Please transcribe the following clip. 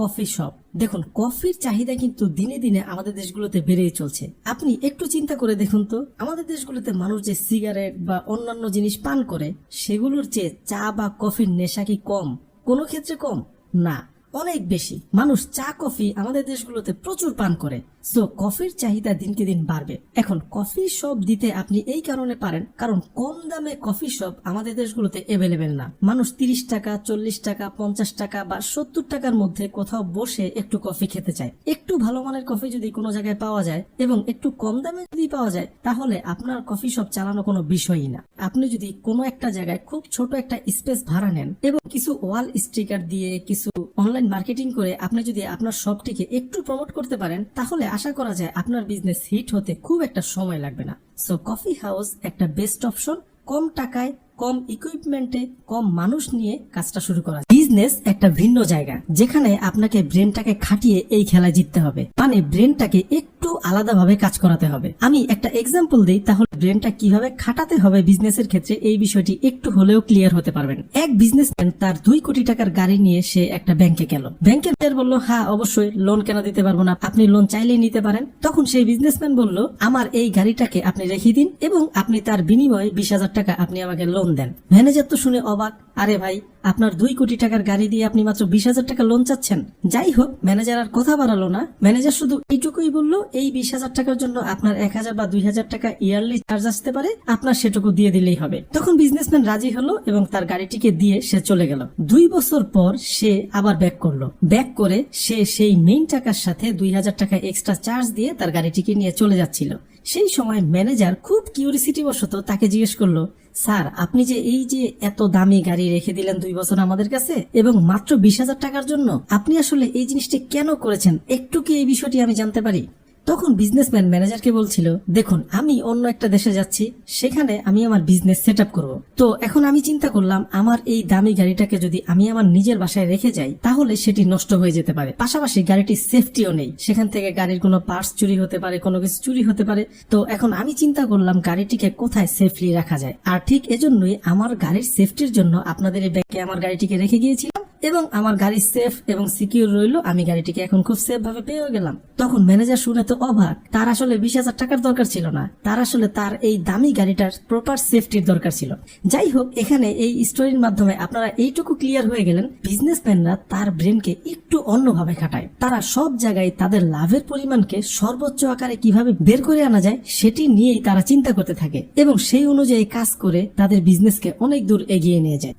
Coffee shop. দেখুন, কফির চাহিদা কিন্তু দিনে দিনে আমাদের দেশগুলোতে বেড়েই চলছে। আপনি একটু চিন্তা করে দেখুন তো, আমাদের দেশগুলোতে মানুষ যে সিগারেট বা অন্যান্য জিনিস পান করে, সেগুলোর চেয়ে চা বা কফির নেশা কি কম? কোনো ক্ষেত্রে কম? না। অনেক বেশি। মানুষ চা, কফি আমাদের দেশগুলোতে প্রচুর পান করে। সো কফির চাহিদা দিনকে দিন বাড়বে। এখন কফি শপ দিতে আপনি এই কারণে পারেন, কারণ কম দামে কফি শপ আমাদের দেশগুলোতে অ্যাভেলেবেল না। মানুষ তিরিশ টাকা, চল্লিশ টাকা, পঞ্চাশ টাকা বা সত্তর টাকার মধ্যে কোথাও বসে একটু কফি খেতে চায়। একটু ভালো মানের কফি যদি কোনো জায়গায় পাওয়া যায় এবং একটু কম দামে যদি পাওয়া যায়, তাহলে আপনার কফি শপ চালানো কোনো বিষয়ই না। আপনি যদি কোনো একটা জায়গায় খুব ছোট একটা স্পেস ভাড়া নেন এবং কিছু ওয়াল স্টিকার দিয়ে, কিছু অনলাইন মার্কেটিং করে আপনি যদি আপনার শপটিকে একটু প্রমোট করতে পারেন, তাহলে আশা করা যায় আপনার বিজনেস হিট হতে খুব একটা সময় লাগবে না। সো কফি হাউস একটা বেস্ট অপশন কম টাকায়, কম ইকুইপমেন্টে কম মানুষ নিয়ে কাজটা শুরু করা। বিজনেস একটা ভিন্ন জায়গা, যেখানে আপনাকে ব্রেনটাকে খাটিয়ে এই খেলায় জিততে হবে। মানে ব্রেনটাকে একটু আলাদাভাবে কাজ করাতে হবে। আমি একটা এক্সাম্পল দিই, তাহলে ব্রেনটা কীভাবে খাটাতে হবে বিজনেসের ক্ষেত্রে এই বিষয়টি একটু হলেও ক্লিয়ার হতে পারবেন। এক বিজনেসম্যান তার দুই কোটি টাকার গাড়ি নিয়ে সে একটা ব্যাংকে গেল। ব্যাংকের ম্যানেজার বলল হ্যাঁ অবশ্যই লোন কেন দিতে পারব না? আপনি লোন চাইলেই নিতে পারেন। তখন সেই বিজনেসম্যান বলল, আমার এই গাড়িটাকে আপনি রেখে দিন এবং আপনি তার বিনিময়ে বিশ হাজার টাকা আপনি আমাকে লোন দেন। ম্যানেজার তো শুনে অবাক আরে ভাই, আপনার দুই কোটি টাকার গাড়ি দিয়ে আপনি মাত্র বিশ হাজার টাকা লোন চাচ্ছেন। যাই হোক ম্যানেজার আর কথা বাড়ালো না। ম্যানেজার শুধু এইটুকুই বলল, এই বিশ হাজার টাকার জন্য আপনার এক হাজার বা দুই হাজার টাকা ইয়ারলি চার্জ আসতে পারে, আপনার সেটুকু দিয়ে দিলেই হবে। তখন বিজনেসম্যান রাজি হলো এবং তার গাড়িটিকে দিয়ে সে চলে গেল। দুই বছর পর সে আবার ব্যাক করল। ব্যাক করে সে সেই মেইন টাকার সাথে দুই হাজার টাকা এক্সট্রা চার্জ দিয়ে তার গাড়িটিকে নিয়ে চলে যাচ্ছিল। সেই সময় ম্যানেজার খুব কিউরিসিটি বশত তাকে জিজ্ঞেস করল স্যার, আপনি যে এই যে এত দামি গাড়ি রেখে দিলেন দুই বছর আমাদের কাছে, এবং মাত্র বিশ হাজার টাকার জন্য, আপনি আসলে এই জিনিসটি কেন করেছেন? একটু কি এই বিষয়টি আমি জানতে পারি? তখন বিজনেসম্যান ম্যানেজারকে বলছিল, দেখুন, আমি অন্য একটা দেশে যাচ্ছি, সেখানে আমি আমার বিজনেস সেট আপ করব। তো এখন আমি চিন্তা করলাম, আমার এই দামি গাড়িটাকে যদি আমি আমার নিজের বাসায় রেখে যাই, তাহলে সেটি নষ্ট হয়ে যেতে পারে। পাশাপাশি গাড়িটির সেফটিও নেই। সেখান থেকে গাড়ির কোনো পার্টস চুরি হতে পারে, কোনো কিছু চুরি হতে পারে। তো এখন আমি চিন্তা করলাম, গাড়িটিকে কোথায় সেফলি রাখা যায়? আর ঠিক এজন্যই আমার গাড়ির সেফটির জন্য আপনাদের এই ব্যাংকে আমার গাড়িটিকে রেখে গিয়েছিলাম। এবং আমার গাড়ি সেফ এবং সিকিউর রইল, আমি গাড়িটিকে এখন খুব সেফ ভাবে পেয়েও গেলাম। তখন ম্যানেজার শুনে তো অবাক, তার আসলে বিশ হাজার টাকার দরকার ছিল না, তার আসলে তার এই দামি গাড়িটার প্রপার সেফটির দরকার ছিল। যাই হোক, এখানে এই স্টোরির মাধ্যমে আপনারা এইটুকু ক্লিয়ার হয়ে গেলেন বিজনেসম্যানরা তার ব্রেনকে একটু অন্যভাবে খাটায়। তারা সব জায়গায় তাদের লাভের পরিমাণকে সর্বোচ্চ আকারে কীভাবে বের করে আনা যায়, সেটি নিয়েই তারা চিন্তা করতে থাকে এবং সেই অনুযায়ী কাজ করে তাদের বিজনেসকে অনেক দূর এগিয়ে নিয়ে যায়।